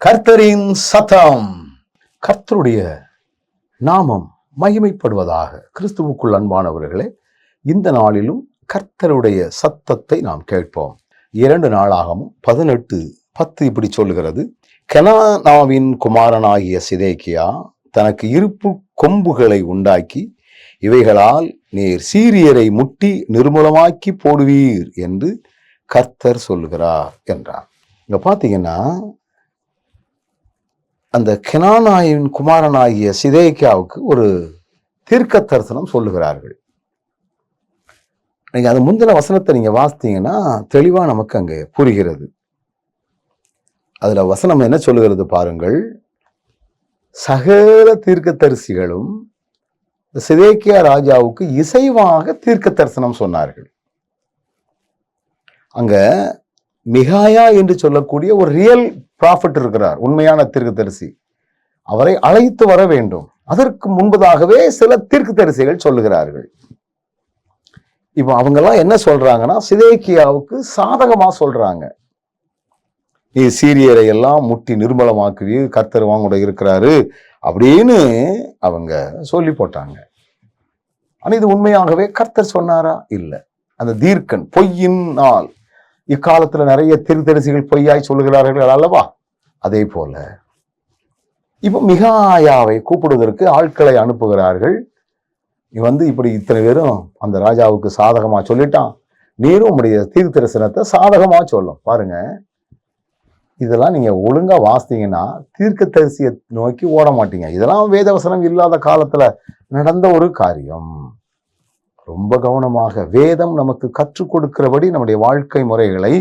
கர்த்தரின் சத்தம். கர்த்தருடைய நாமம் மகிமைப்படுவதாக கிறிஸ்துவுக்குள் அன்பானவர்களே இந்த நாளிலும் கர்த்தருடைய சத்தத்தை நாம் கேட்போம். இரண்டு நாளாகவும் பதினெட்டு பத்து இப்படி சொல்லுகிறது. கனானாவின் குமாரனாகிய சிதேக்கியா தனக்கு இருப்பு கொம்புகளை உண்டாக்கி இவைகளால் நீர் சீரியரை முட்டி நிர்மூலமாக்கி போடுவீர் என்று கர்த்தர் சொல்லுகிறார் என்றார். இங்கே பார்த்தீங்கன்னா அந்த கெனானாயின் குமாரனாகிய சிதேக்கியாவுக்கு ஒரு தீர்க்க தரிசனம் சொல்லுகிறார்கள். நீங்கள் அது முந்தின வசனத்தை நீங்கள் வாசித்தீங்கன்னா தெளிவாக நமக்கு அங்கே புரிகிறது. அதில் வசனம் என்ன சொல்லுகிறது பாருங்கள். சகல தீர்க்கதரிசிகளும் சிதேக்கியா ராஜாவுக்கு இசைவாக தீர்க்க தரிசனம் சொன்னார்கள். அங்க மிகாயா என்று சொல்லக்கூடிய ஒரு ரியல் ப்ராஃபிட் இருக்கிறார் உண்மையான தீர்க்கதரிசி. அவரை அழைத்து வர வேண்டும். அதற்கு முன்பதாகவே சில தீர்க்கதரிசிகள் சொல்லுகிறார்கள். இப்போ அவங்கெல்லாம் என்ன சொல்றாங்கன்னா சிதேக்கியாவுக்கு சாதகமாக சொல்றாங்க. நீ சீரியரை எல்லாம் முட்டி நிர்மலமாக்குவி கர்த்தர் கூட இருக்கிறாரு அப்படின்னு அவங்க சொல்லி போட்டாங்க. ஆனால் இது உண்மையாகவே கர்த்தர் சொன்னாரா? இல்லை. அந்த தீர்க்கன் பொய்யின் நாள் இக்காலத்தில் நிறைய திருத்தரிசிகள் பொய்யாய் சொல்லுகிறார்கள் அல்லவா? அதே போல. இப்போ மிகாயாவை கூப்பிடுவதற்கு ஆட்களை அனுப்புகிறார்கள். நீ வந்து இப்படி இத்தனை பேரும் அந்த ராஜாவுக்கு சாதகமாக சொல்லிட்டான். நீரும் உடைய தீர்க்க தரிசனத்தை சொல்லும். பாருங்க. இதெல்லாம் நீங்கள் ஒழுங்காக வாசித்தீங்கன்னா தீர்க்க தரிசியை நோக்கி ஓட மாட்டீங்க. இதெல்லாம் வேதவசனம் இல்லாத காலத்தில் நடந்த ஒரு காரியம். ரொம்ப கவனமாக வேதம் நமக்கு கற்றுக் கொடுக்கிறபடி நம்முடைய வாழ்க்கை முறைகளை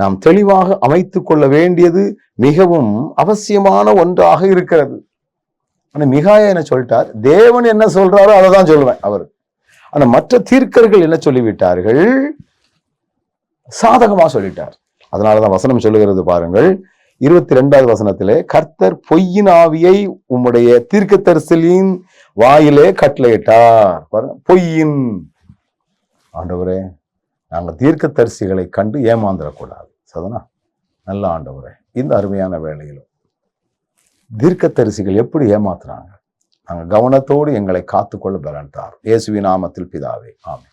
நாம் தெளிவாக அமைத்து கொள்ள வேண்டியது மிகவும் அவசியமான ஒன்றாக இருக்கிறது. ஆனால் மிகாயா என்ன சொல்லிட்டார்? தேவன் என்ன சொல்றாரோ அதை தான் சொல்லுவேன் அவர். ஆனால் மற்ற தீர்க்கர்கள் என்ன சொல்லிவிட்டார்கள்? சாதகமாக சொல்லிட்டார். அதனால தான் வசனம் சொல்லுகிறது பாருங்கள். இருபத்தி ரெண்டாவது வசனத்திலே கர்த்தர் பொய்யின் ஆவியை உம்முடைய தீர்க்கதரிசலின் வாயிலே கட்டளையிட்டார். பொய்யின். ஆண்டவரே நாங்கள் தீர்க்க தரிசிகளை கண்டு ஏமாந்துடக்கூடாது சதனா நல்ல ஆண்டவரே இந்த அருமையான வேலையிலும் தீர்க்க தரிசிகள் எப்படி ஏமாத்துறாங்க? நாங்கள் கவனத்தோடு எங்களை காத்துக்கொள்ள பலன்தார் இயேசுவின் நாமத்தில் பிதாவே ஆமே